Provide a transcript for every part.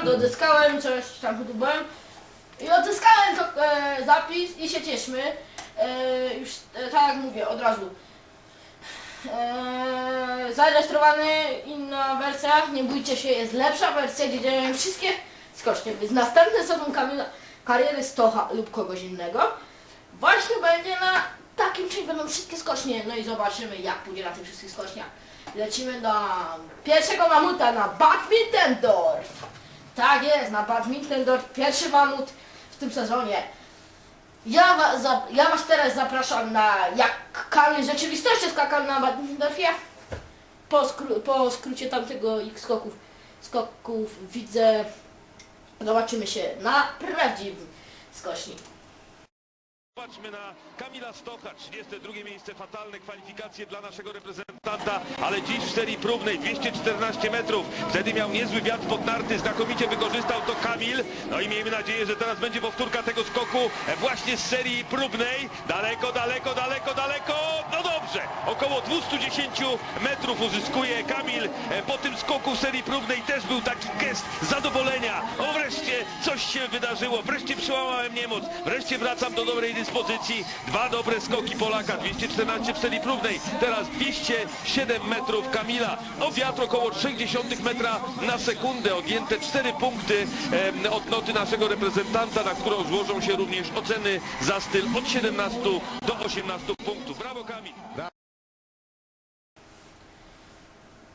naprawdę odzyskałem coś tam wydubałem i odzyskałem to, e, zapis i się cieszmy. E, już e, tak jak mówię, od razu. E, zarejestrowany inna wersja, nie bójcie się, jest lepsza wersja, gdzie działają wszystkie skocznie. Więc następny sezon Kamila kariery Stocha lub kogoś innego właśnie będzie na takim czymś będą wszystkie skocznie. No i zobaczymy jak pójdzie na tych wszystkich skoczniach. Lecimy na pierwszego mamuta na Badmintendorf. Tak jest, na Badmintendorf pierwszy mamut w tym sezonie. Ja was, ja was teraz zapraszam na jak Kamil rzeczywistości skakał na Badmintendorfie. Po, skró- po skrócie tamtego ich skoków, skoków widzę, zobaczymy się na prawdziwym skoczni. Patrzmy na Kamila Stocha, 32 miejsce, fatalne kwalifikacje dla naszego reprezentanta, ale dziś w serii próbnej 214 metrów. Wtedy miał niezły wiatr pod narty, znakomicie wykorzystał to Kamil. No i miejmy nadzieję, że teraz będzie powtórka tego skoku e, właśnie z serii próbnej. Daleko, daleko, daleko, daleko. No dobrze, około 210 metrów uzyskuje Kamil e, po tym skoku serii próbnej. Też był taki gest zadowolenia. Wydarzyło, wreszcie przełamałem niemoc, wreszcie wracam do dobrej dyspozycji. Dwa dobre skoki Polaka, 214 w serii próbnej, teraz 207 metrów Kamila. O wiatr około 0,3 metra na sekundę, odjęte 4 punkty od noty naszego reprezentanta, na którą złożą się również oceny za styl od 17 do 18 punktów. Brawo Kamil!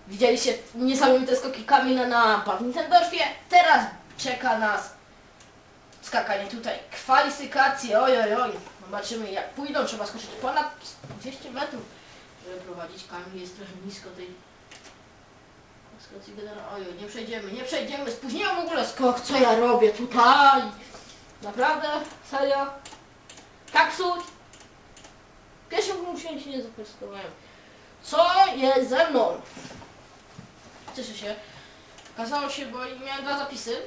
Widzieliście niesamowite skoki Kamila na Badmintendorfie. Teraz czeka nas skakanie tutaj. Kwalifikacje, oj, oj, oj. Zobaczymy jak pójdą. Trzeba skoczyć ponad 200 metrów, żeby prowadzić. Kamil jest trochę nisko tej skocji. Oj, oj, nie przejdziemy, nie przejdziemy. Spóźniłem w ogóle skok. Co ja robię tutaj? Naprawdę? Serio? Psuć? W pierwszym punkcie się nie zakwalifikowałem. Co jest ze mną? Cieszę się. Okazało się, bo miałem dwa zapisy.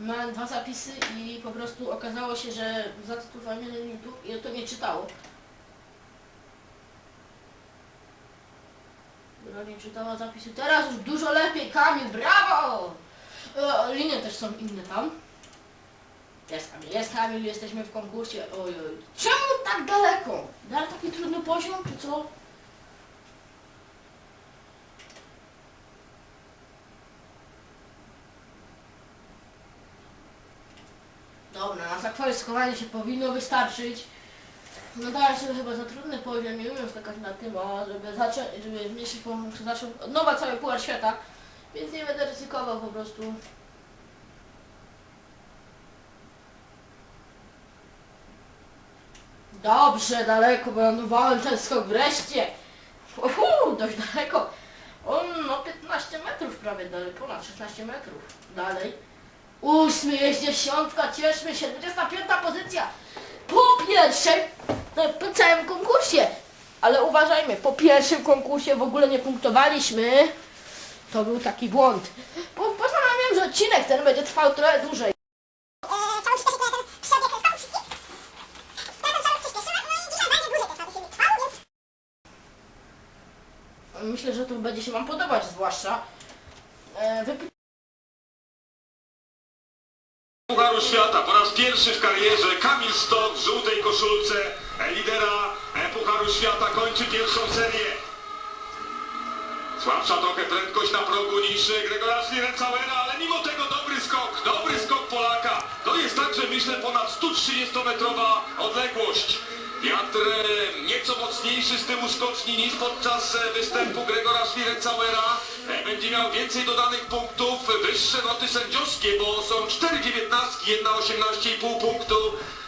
Miałem dwa zapisy i po prostu okazało się, że zatytułowałem jeden YouTube i to nie czytało. Nie czytała zapisu. Teraz już dużo lepiej, Kamil, brawo! E, linie też są inne tam. Jest Kamil, jest Kamil, jesteśmy w konkursie. Czemu tak daleko? Dalej taki trudny poziom, czy co? Dobra, na zakwalifikowanie się powinno wystarczyć. No dałem sobie chyba za trudny poziom, nie umiem skakać na tym, a żeby zacząć, żeby zmniejszyć poziom, muszę zacząć od nowa cały puchar świata, więc nie będę ryzykował po prostu. Dobrze, daleko, bo lądowałem ten skok wreszcie. Uhu, dość daleko. On no 15 metrów prawie dalej, ponad 16 metrów dalej. Ósmy jest dziesiątka, cieszmy się, 25 pozycja. Po pierwszej, no, po całym konkursie. Ale uważajmy, po pierwszym konkursie w ogóle nie punktowaliśmy. To był taki błąd. Po, postanowiłem, że odcinek ten będzie trwał trochę dłużej. Myślę, że to będzie się Wam podobać zwłaszcza. E, po raz pierwszy w karierze Kamil Stok w żółtej koszulce lidera e, Pucharu Świata kończy pierwszą serię. Słabsza trochę prędkość na progu niż e, Gregora Schlierencauera, ale mimo tego dobry skok, dobry skok Polaka. To jest także myślę ponad 130-metrowa odległość. Wiatr e, nieco mocniejszy z tyłu skoczni niż podczas występu Gregora Schlierencauera będzie miał więcej dodanych punktów, wyższe noty sędziowskie, bo są 4 dziewiętnastki, jedna 18,5 punktu,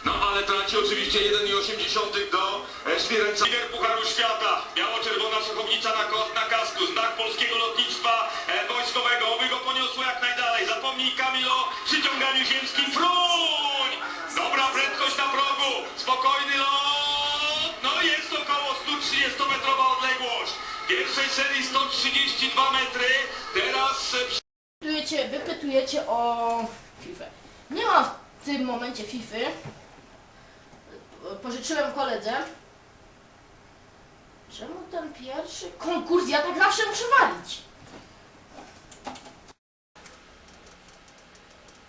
no ale traci oczywiście 1,8 do e, Świerenca. Lider Pucharu Świata, biało-czerwona szachownica na, na kasku, znak polskiego lotnictwa e, wojskowego, oby go poniosło jak najdalej. Zapomnij Kamil o przyciąganiu ziemskim, fruń! Dobra prędkość na progu, spokojny lot, no jest około 130-metrowa odległość. Pierwszej serii 132 metry. Wypytujecie, wypytujecie o FIFA. Nie ma w tym momencie FIFA. Pożyczyłem koledze. Czemu ten pierwszy konkurs? Ja tak zawsze muszę walić.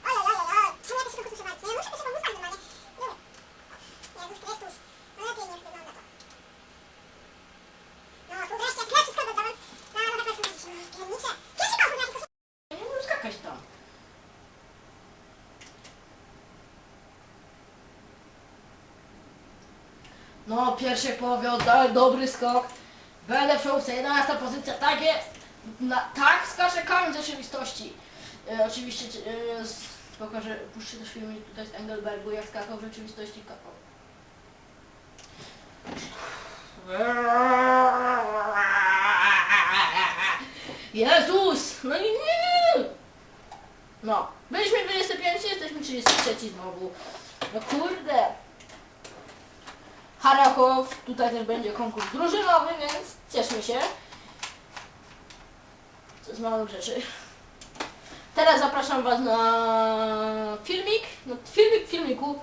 Oj, oj, oj, oj. Czemu ja też tego muszę walczyć? No ja muszę być pomóc normalnie. Nie. Jezus Chrystus. No lepiej niech wygląda to. No, tu wreszcie, jak ja wszystko dodałem. No, no tak właśnie mówić. No, piernicze. Pierwszy konkurs, ja tylko Ja nie umiem skakać tam. Pierwszy połowie oddałem dobry skok. Będę w czołówce, 11 pozycja, tak jest. Na, tak skacze kamień z rzeczywistości. E, oczywiście e, s- pokażę, puszczę też filmik tutaj z Engelbergu, jak skakał w rzeczywistości. Jezus! No i nie! No, byliśmy 25, jesteśmy 33 znowu. No kurde. Harachow, tutaj też będzie konkurs drużynowy, więc cieszmy się. Co z małych rzeczy. Teraz zapraszam Was na filmik. No, filmik filmiku.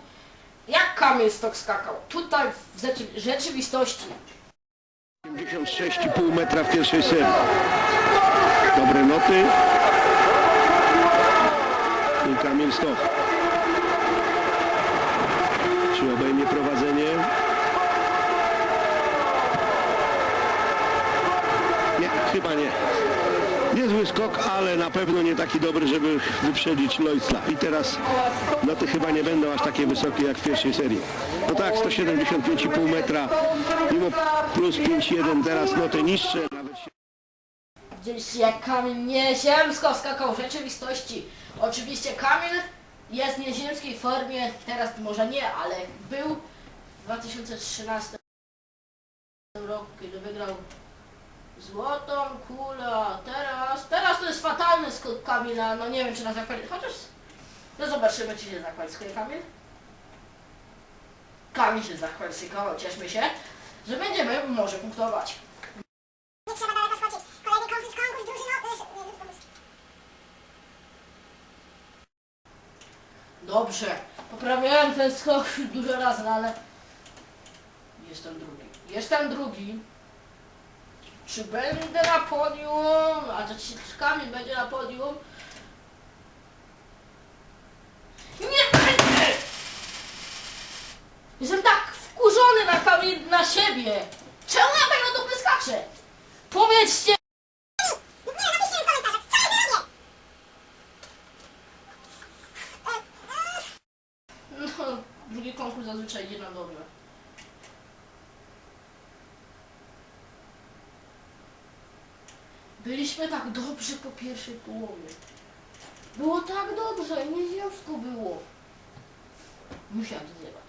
Jak Kamil Stok skakał. Tutaj w rzeczy- rzeczywistości. 56,5 metra w pierwszej serii. Dobre noty. I Kamil Stoch. Czy obejmie prowadzenie? Nie, chyba nie. Niezły skok, ale na pewno nie taki dobry, żeby wyprzedzić Lloydsla. I teraz noty chyba nie będą aż takie wysokie jak w pierwszej serii. No tak, 175,5 metra, mimo plus 5,1, teraz noty niższe. Widzieliście jak Kamil nieziemsko skakał w rzeczywistości. Oczywiście Kamil jest w nieziemskiej formie, teraz może nie, ale był w 2013 roku, kiedy wygrał złotą kulę, a teraz, teraz to jest fatalny skok Kamila, no nie wiem czy na zakwalifikuje, chociaż no zobaczymy czy się zakwalifikuje Kamil. Kamil się zakwalifikował, cieszmy się, że będziemy może punktować. nie trzeba daleko schodzić. Kolejny konkurs, konkurs drużynowy. Nie, nie, konkurs. Dobrze, poprawiałem ten skok dużo razy, ale jestem drugi. Jestem drugi. Czy będę na podium? A to czy Kamil będzie na podium? Nie będę! Jestem tak wkurzony na Kamil, na siebie. Czemu na dupy skaczę? Powiedzcie! Nie, napiszcie w komentarzach. Co ja robię? E, e, No, drugi konkurs zazwyczaj idzie na dobre. Byliśmy tak dobrze po pierwszej połowie. Było tak dobrze, nieziemsko było. Musiałem to zjebać.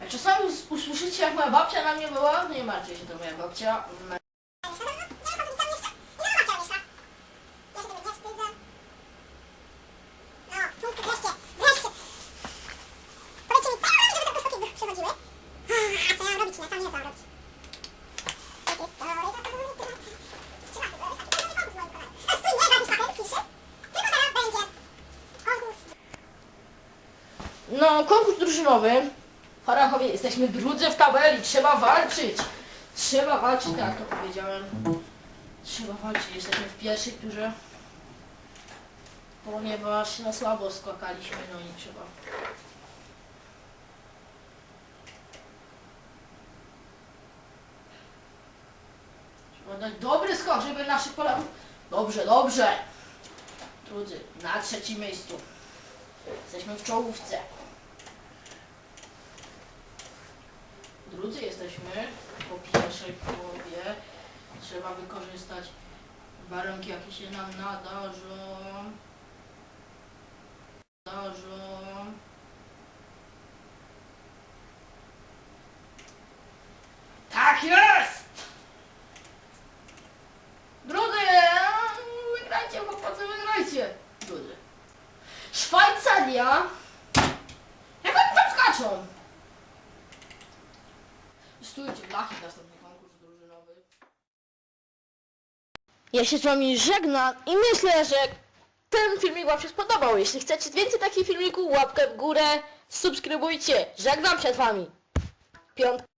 Jak czasami us- usłyszycie jak moja babcia na mnie była, nie martwcie się, to moja babcia. No, punkty wreszcie, wreszcie. Powiedzcie mi, co ja robię, żeby te skoki przechodziły? A co ja mam robić? Ja sam nie wiem, co mam robić. A spójrz, nie, jakiś papier pisze. Tylko teraz będzie konkurs. No, konkurs drużynowy. Harachowie jesteśmy drudzy w tabeli, trzeba walczyć. Trzeba walczyć, tak to powiedziałem. Trzeba walczyć, jesteśmy w pierwszej turze. Ponieważ na słabo skakaliśmy, no i trzeba. Trzeba dać dobry skok, żeby naszych Polaków... Dobrze, dobrze. Drudzy, na trzecim miejscu. Jesteśmy w czołówce. Drudzy jesteśmy po pierwszej połowie. Trzeba wykorzystać warunki, jakie się nam nadarzą. Nadarzą. Tak jest! Drudzy, wygrajcie, chłopacy, wygrajcie! Drudzy. Graczom. Stójcie, blachy, następny konkurs drużynowy. Ja się z wami żegnam i myślę, że ten filmik wam się spodobał. Jeśli chcecie więcej takich filmików, łapkę w górę, subskrybujcie. Żegnam przed wami. Piątka.